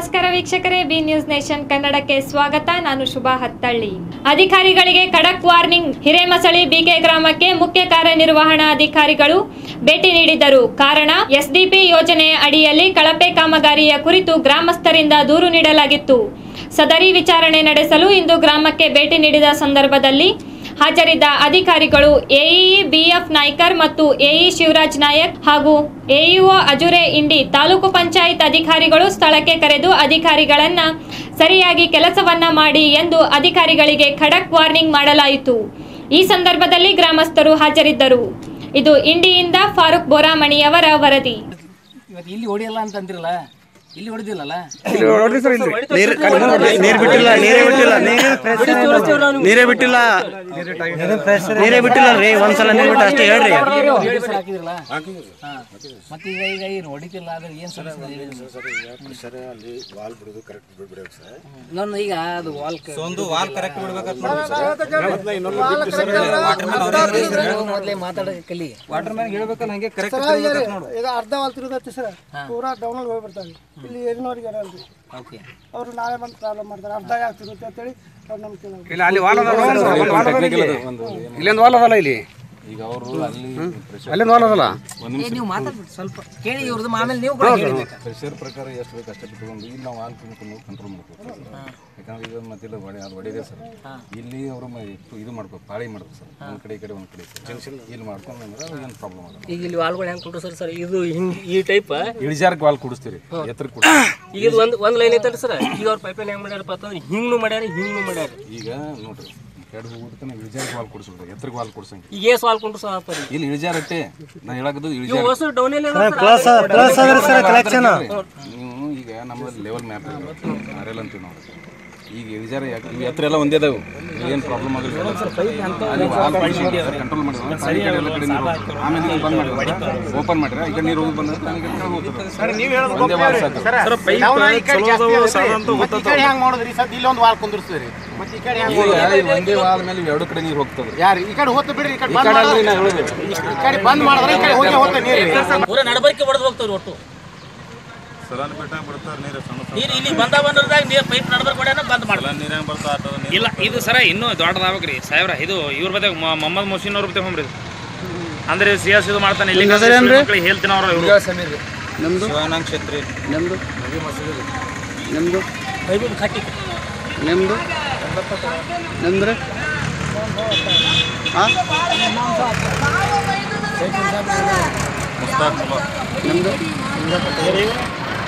ನಮಸ್ಕಾರ ವೀಕ್ಷಕರೇ, B news nation ಕನ್ನಡಕ್ಕೆ ಸ್ವಾಗತ. ನಾನು ಶುಭಾ ಹತ್ತಳ್ಳಿ. ಅಧಿಕಾರಿಗಳಿಗೆ ಖಡಕ್ ವಾರ್ನಿಂಗ್, ಹಿರೇಮಸಳಿ ಬಿಕೆ ಗ್ರಾಮಕ್ಕೆ ಮುಖ್ಯ ಕಾರ್ಯನಿರ್ವಹಣಾ ಅಧಿಕಾರಿಗಳು ಭೇಟಿ ನೀಡಿದರು. ಕಾರಣ, ಎಸ್ಡಿಪಿ ಯೋಜನೆ ಅಡಿಯಲ್ಲಿ ಕಳಪೆ ಕಾಮಗಾರಿಯ ಕುರಿತು ಗ್ರಾಮಸ್ಥರಿಂದ ದೂರು ನೀಡಲಾಗಿತ್ತು. ಸದರಿ ವಿಚಾರಣೆ ನಡೆಸಲು ಇಂದು ಗ್ರಾಮಕ್ಕೆ ಭೇಟಿ ನೀಡಿದ ಸಂದರ್ಭದಲ್ಲಿ ಹಾಜರಿದ್ದ ಅಧಿಕಾರಿಗಳು ಎಇಇ ಬಿಎಫ್ ನಾಯ್ಕರ್ ಮತ್ತು ಎಇ ಶಿವರಾಜ್ ನಾಯಕ್ ಹಾಗೂ ಎಇಒ ಅಜುರೆ ಇಂಡಿ ತಾಲೂಕು ಪಂಚಾಯತ್ ಅಧಿಕಾರಿಗಳು ಸ್ಥಳಕ್ಕೆ ಕರೆದು ಅಧಿಕಾರಿಗಳನ್ನ ಸರಿಯಾಗಿ ಕೆಲಸವನ್ನ ಮಾಡಿ ಎಂದು ಅಧಿಕಾರಿಗಳಿಗೆ ಖಡಕ್ ವಾರ್ನಿಂಗ್ ಮಾಡಲಾಯಿತು. ಈ ಸಂದರ್ಭದಲ್ಲಿ ಗ್ರಾಮಸ್ಥರು ಹಾಜರಿದ್ದರು. ಇದು ಇಂಡಿಯಿಂದ ಫಾರೂಕ್ ಬೋರಾಮಣಿಯವರ ವರದಿ. ಇಲ್ಲಿ ಹೊಡಿಯಲ್ಲ ಅಂತ ಅಂದಿರಲ್ಲ ಇಲ್ಲಿ ಹೊಡೆದಿಲ್ಲಲ್ಲ? ನೀರ್ ನೀರ್ ಬಿಟ್ಟಿಲ್ಲ ನೀರೇ ಬಿಟ್ಟಿಲ್ಲ ನೀರೇ ಬಿಟ್ಟಿಲ್ಲ. ನೀರೇ ಬಿಟ್ಟಿಲ್ಲ ರೀ ಒಂದ್ಸಲ ನೀರ್ ಬಿಟ್ಟು ಅಷ್ಟೇ ಹೇಳ್ರಿ. ಹಾಕಿದಿರಲ್ಲ ಮತ್ತೆ ಈಗ ಈಗ ಏನು ಹೊಡಿತಿಲ್ಲ ಅದ್ರ ಏನ್ ಸಮಸ್ಯೆ ಸರ್ ಅಲ್ಲಿ ವಾಲ್ ಬಿಡೋದು ಕರೆಕ್ಟ್ ಬಿಡ್ಬೇಕು ಸರ್. ಇನ್ನೊಂದು ಈಗ ಅದು ವಾಲ್ ಒಂದು ವಾಲ್ ಕರೆಕ್ಟ್ ಬಿಡ್ಬೇಕಂತ ಮೊದಲೇ ಮಾತಾಡೋಕೆ ಕಲಿ. ವಾಟರ್ ಮ್ಯಾನ್ ಹೇಳ್ಬೇಕಲ್ಲ ಹಂಗೆ ಕರೆಕ್ಟ್ ಇದು ಅರ್ಧ ವಾಲ್ ತಿರುಗತ್ತೆ ಸರ್. ಪೂರಾ ಡೌನಲ್ಲಿ ಹೋಗಿ ಬರ್ತಾವೆ ಇಲ್ಲಿ ಏರಿನವ್ರಿಗೆ ಇರಲ್ರಿ ಓಕೆ. ಅವರು ನಾಳೆ ಬಂದು ಪ್ರಾಬ್ಲಮ್ ಮಾಡ್ತಾರೆ. ಅರ್ಧ ಆಗ್ತಿರುತ್ತೆ ತಿರುತ್ತೆ ಅಂತೇಳಿ ಅವ್ರು ನಮ್ಗೆ ಇಲ್ಲಿ ಇಲ್ಲ ಅಲ್ಲಿ ವಾಲ್ ಇಲ್ಲೊಂದು ವಾಲ್ ಅದಲ್ಲ ಇಲ್ಲಿ? ಈಗ ಅವರು ಅಲ್ಲಿ ಅಲ್ಲಿಂದ ವಾಲ್ ಅದಲ್ಲ ನೀವು ಮಾತಾಡ್ಬಿಟ್ಟು ಸ್ವಲ್ಪ. ಕೇಳಿ ಇವ್ರದ್ದು ಆಮೇಲೆ ನೀವು ಕೂಡ ಹೇಳ್ಬೇಕು ಪ್ರೆಷರ್ ಪ್ರಕಾರ ಎಷ್ಟು ಬೇಕು ಅಷ್ಟೇ ಬಿಟ್ಕೊಂಡು ಇಲ್ಲಿ ನಾವು ವಾಲ್ ತುಂಬಿಕೊಂಡು ಕಂಟ್ರೋಲ್ ಮಾಡ್ಬೇಕು. ಯಾಕಂದ್ರೆ ಈಗ ಮತ್ತೆ ಇಲ್ಲ ಹೊಡೆ ಅದು ಹೊಡೆಯಿದೆ ಸರ್. ಇಲ್ಲಿ ಅವರು ಇದು ಮಾಡ್ಬೇಕು ಪಾಳಿ ಮಾಡ್ತಾರೆ ಸರ್. ಒಂದ್ ಕಡೆ ಈ ಕಡೆ ಒಂದ್ ಕಡೆ ಜಂಕ್ಷನ್ ಇಲ್ಲಿ ಮಾಡ್ಕೊಂಡು ಅಂದ್ರೆ ಏನು ಪ್ರಾಬ್ಲಮ್ ಆಗಲ್ಲ. ಈಗ ಇಲ್ಲಿ ವಾಲ್ಗಳು ಹೆಂಗೆ ಕೊಡ್ರು ಸರ್ ಸರ್ ಇದು ಹಿಂಗ್ ಈ ಟೈಪ್ ಇಳಿಜಾರಕ್ಕೆ ವಾಲ್ ಕುಡಿಸ್ತೀರಿ ಎತ್ತರಕ್ಕೆ ಈಗ ಇದು ಒಂದು ಒಂದ್ ಲೈನ್ ಐತಲ್ಲ ಸರ್ ಈಗ ಅವ್ರ ಪೈಪೇನ್ ಹೆಂಗ್ ಮಾಡ್ಯಾರಪ್ಪ ಅಂತಂದ್ರೆ ಹಿಂಗ್ನು ಮಾಡ್ಯಾರ ಹಿಂಗ್ನು ಮಾಡ್ಯಾರ. ಈಗ ನೋಡ್ರಿ. ಕೆಡ್ ಹೋಗೋದಕ್ಕೆ ಇಳಿಜಾರ ವಾಲ್ ಕುಡಿಸ್ಬೇಕು ಎತ್ತರಕ್ಕೆ ವಾಲ್ ಕೊಡ್ಸಂಗೆ. ಈಗ ಏಸ್ ಸಾಲ್ ಕೊಂಡ್ರು ಸಹ ಇಲ್ಲಿ ಇಳಿಜಾರಟ್ಟೆ ನಾನು ಹೇಳಕದ್ದು ಇಳಿಜಾರ ಹೊಸ ಡೌನ್ ಇಲ್ಲ ನೀವು ಈಗ ನಮ್ಮಲ್ಲಿ ಲೆವೆಲ್ ಮ್ಯಾಪ್ ಆರ್ ಎಲ್ ಅಂತೀವಿ ನಾವು. ಈಗ ವಿಚಾರ ಯಾಕೆ ಇವು ಎತ್ತರ ಎಲ್ಲ ಒಂದೇ ಅದಾವು. ಏನು ಪ್ರಾಬ್ಲಮ್ ಆಗಲ್ಲ ಕಂಟ್ರೋಲ್ ಮಾಡಿದ್ರೆ. ಆಮೇಲೆ ನೀವು ಬಂದ್ ಮಾಡಿದ್ರೆ? ಓಪನ್ ಮಾಡಿದ್ರೆ? ಈಗ ನೀರು ಹೋಗಿ ಬಂದ್ರೆ. ಒಂದೇ ವಾಲ್ ಇಲ್ಲಿ ಒಂದು ವಾಲ್ ಕುಂದಿರ್ಸ್ತದ್ರಿ ಮತ್ತೆ ಈ ಕಡೆ ಹೆಂಗ್ ಒಂದೇ ವಾಲ್ ಮೇಲೆ ಎರಡು ಕಡೆ ನೀರು ಹೋಗ್ತದೆ. ಯಾರು? ಈ ಕಡೆ ಹೋಗ್ತ ಬಿಡ್ರಿ ಈ ಕಡೆ ಬಂದ್ ಮಾಡಿದ್ರೆ- ಈ ಕಡೆ ಬಂದ್ ಮಾಡಿದ್ರೆ ಈ ಕಡೆ ಹೋಗಿ ನೀರು. ನಡಬರ್ಕೆ ಹೊಡೆದು ಹೋಗ್ತಾವ್ರಿ ಒಟ್ಟು. ನೀರು ಇಲ್ಲಿ ಬಂದ ಬಂದ್ರದಾಗ ನೀರು ಪೈಪ್ ಬಂದ್ ಮಾಡ್ತಾರೆ. ಇಲ್ಲ ಇದು ಸರ ಇನ್ನೂ ದೊಡ್ಡದಾಗ್ರಿ ಸಾಹೇಬ್ರ ಇದು ಇವ್ರ ಬದೇ ಮೊಹಮ್ಮದ್ ಮೊಸಿನ್ ಅವ್ರ ಬದೇ ಹೋಗ್ರಿ ಅಂದ್ರೆ ಸಿ ಎಸ್ ಇದು ಮಾಡ್ತಾನೆ ಇಲ್ಲಿ ಮಕ್ಳಿಗೆ ಹೇಳ್ತೀನಿ ಅವ್ರ ಇವ್ರು. ಶಿವಾನಂದ್ ಕ್ಷೇತ್ರಿ. ನಿಮ್ದು? ನಿಮ್ದು? ಬೈಬಲ್ ಕಟ್ಟಿ. ನಿಮ್ದು? ನಿಮ್ದ್ರೆ? ಹಾ ನಿಮ್ದು? ನಿಮ್ದು